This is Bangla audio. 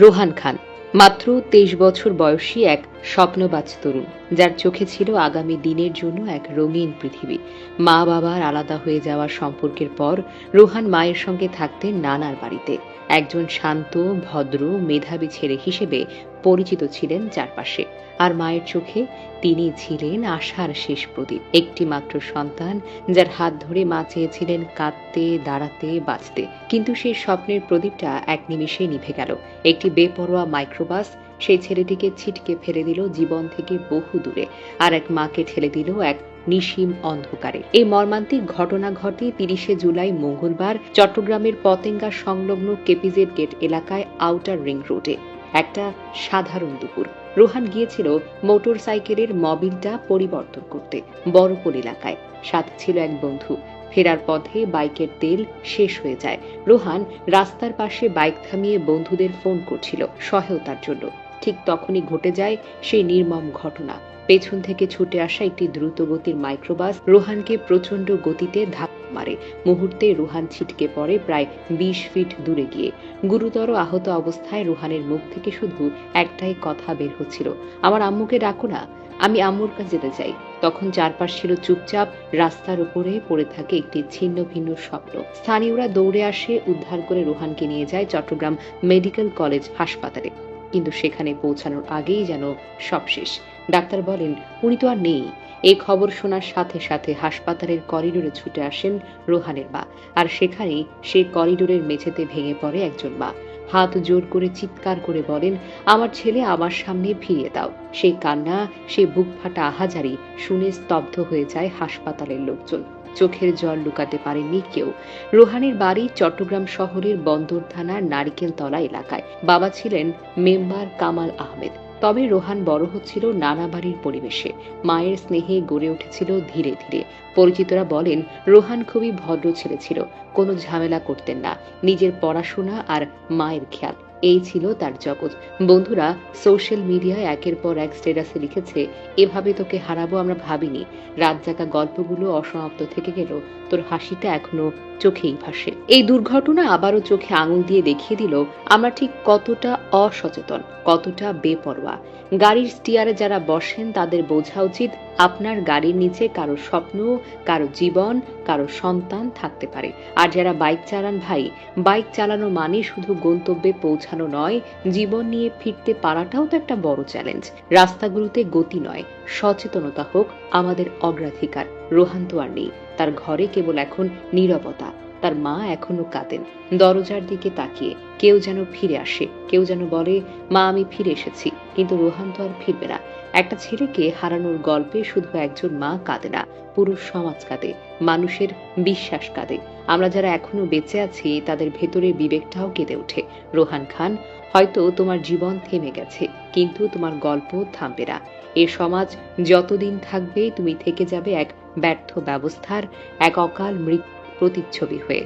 রোহান খান, মাত্র তেইশ বছর বয়সী এক স্বপ্নবাজ তরুণ, যার চোখে ছিল আগামী দিনের জন্য এক রঙিন পৃথিবী। মা বাবার আলাদা হয়ে যাওয়ার সম্পর্কের পর রোহান মায়ের সঙ্গে থাকতেন নানার বাড়িতে। একজন শান্ত, ভদ্র, মেধাবী ছেলে হিসেবে পরিচিত ছিলেন চারপাশে। আর মায়ের চোখে তিনি ছিলেন আশার শেষ প্রদীপ। একটি মাত্র সন্তান যার হাত ধরে মা চেয়েছিলেন কাঁদতে, দাঁড়াতে, বাঁচতে। কিন্তু সেই স্বপ্নের প্রদীপটা এক নিমিষে নিভে গেল। একটি বেপরোয়া মাইক্রোবাস সেই ছেলেটিকে ছিটকে ফেলে দিল জীবন থেকে বহু দূরে আর এক মাকে ঠেলে দিল এক নিশিম অন্ধকারে। এই মর্মান্তিক ঘটনা ঘটে তিরিশে জুলাই মঙ্গলবার চট্টগ্রামের পতেঙ্গা সংলগ্ন কেপিজেড গেট এলাকায় আউটার রিং রোডে। একটা সাধারণ দুপুর। রোহান গিয়েছিল মোটর সাইকেলের মবিলটা পরিবর্তন করতে বড়পোল এলাকায়। সাথে ছিল এক বন্ধু। ফেরার পথে বাইকের তেল শেষ হয়ে যায়। রোহান রাস্তার পাশে বাইক থামিয়ে বন্ধুদের ফোন করছিল সহায়তার জন্য। ঠিক তখনই ঘটে যায় সেই নির্মম ঘটনা। পেছন থেকে ছুটে আসা একটি দ্রুতগতির মাইক্রোবাস রোহানকে প্রচণ্ড গতিতে ধাক্কা মারে। মুহূর্তে রোহান ছিটকে পড়ে প্রায় বিশ ফিট দূরে গিয়ে। গুরুতর আহত অবস্থায় রোহানের মুখ থেকে শুধু একটাই কথা বের হচ্ছিল, আমার আম্মুকে ডাকো না, আমি আম্মুর কাছে যেতে চাই। তখন চারপাশ ছিল চুপচাপ, রাস্তার উপরে পড়ে থাকে একটি ছিন্ন ভিন্ন স্বপ্ন। স্থানীয়রা দৌড়ে আসে, উদ্ধার করে রোহানকে নিয়ে যায় চট্টগ্রাম মেডিকেল কলেজ হাসপাতালে। কিন্তু সেখানে পৌঁছানোর আগেই যেন সব শেষ ডাক্তার বলেন, উনি তো আর নেই। এই খবর শোনার সাথে সাথে হাসপাতালের করিডোরে ছুটে আসেন রোহানের মা, আর সেখানেই সেই করিডোরের মেঝেতে ভেঙে পড়ে একজন মা। হাত জোর করে চিৎকার করে বলেন, আমার ছেলে আমার সামনে ফিরিয়ে দাও। সেই কান্না সে বুক ফাটা আহাজারি শুনে স্তব্ধ হয়ে যায় হাসপাতালের লোকজন। চোখের জল লুকাতে পারেননি কেউ। রোহানের বাড়ি চট্টগ্রাম শহরের বন্দর থানার নারিকেলতলা এলাকায়। বাবা ছিলেন মেম্বার কামাল আহমেদ। তবে রোহান বড় হচ্ছিল নানা বাড়ির পরিবেশে। মায়ের স্নেহে গড়ে উঠেছিল ধীরে ধীরে। পরিচিতরা বলেন, রোহান খুবই ভদ্র ছেলে ছিল, কোনো ঝামেলা করতেন না। নিজের পড়াশোনা আর মায়ের খেয়াল। এই ছিল তার জগৎ। বন্ধুরা সোশ্যাল মিডিয়ায় একের পর এক স্টেটাসে লিখেছে, এভাবে তোকে হারাবো আমরা ভাবিনি। রাত জাগা গল্পগুলো অসমাপ্ত থেকে গেল, তোর হাসিটা এখনও চোখেই ভাসে। এই দুর্ঘটনা আবারও চোখে আঙুল দিয়ে দেখিয়ে দিল, আমরা ঠিক কতটা অসচেতন, কতটা বেপরোয়া। গাড়ির স্টিয়ারে যারা বসেন, তাদের বোঝা উচিত আপনার গাড়ির নিচে কারও স্বপ্ন, কারও জীবন, কারও সন্তান থাকতে পারে। আর যারা বাইক চালান, ভাই, বাইক চালানো মানে শুধু গন্তব্যে পৌঁছানো নয়, জীবন নিয়ে ফিরতে পারাটাও তো একটা বড় চ্যালেঞ্জ রাস্তাগুলোতে গতি নয়, সচেতনতা হোক আমাদের অগ্রাধিকার। রোহান তো আর নেই, তার ঘরে কেবল এখন নীরবতা। তার মা এখনও কাঁদেন। দরজার দিকে তাকিয়ে কেউ যেন ফিরে আসে, কেউ যেন বলে, মা, আমি ফিরে এসেছি। কিন্তু রোহান তো আর ফিরবে না। একটা ছেলেকে হারানোর গল্পে শুধু একজন মা কাঁদে না, পুরো সমাজ কাঁদে, মানুষের বিশ্বাস কাঁদে। আমরা যারা এখনও বেঁচে আছি, তাদের ভেতরে বিবেকটাও কেঁদে ওঠে। রোহান খান, হয়তো তোমার জীবন থেমে গেছে, কিন্তু তোমার গল্প থামবে না। এ সমাজ যতদিন থাকবে, তুমি থেকে যাবে এক ব্যর্থ ব্যবস্থার, এক অকাল মৃত্যু প্রতিচ্ছবি হয়ে।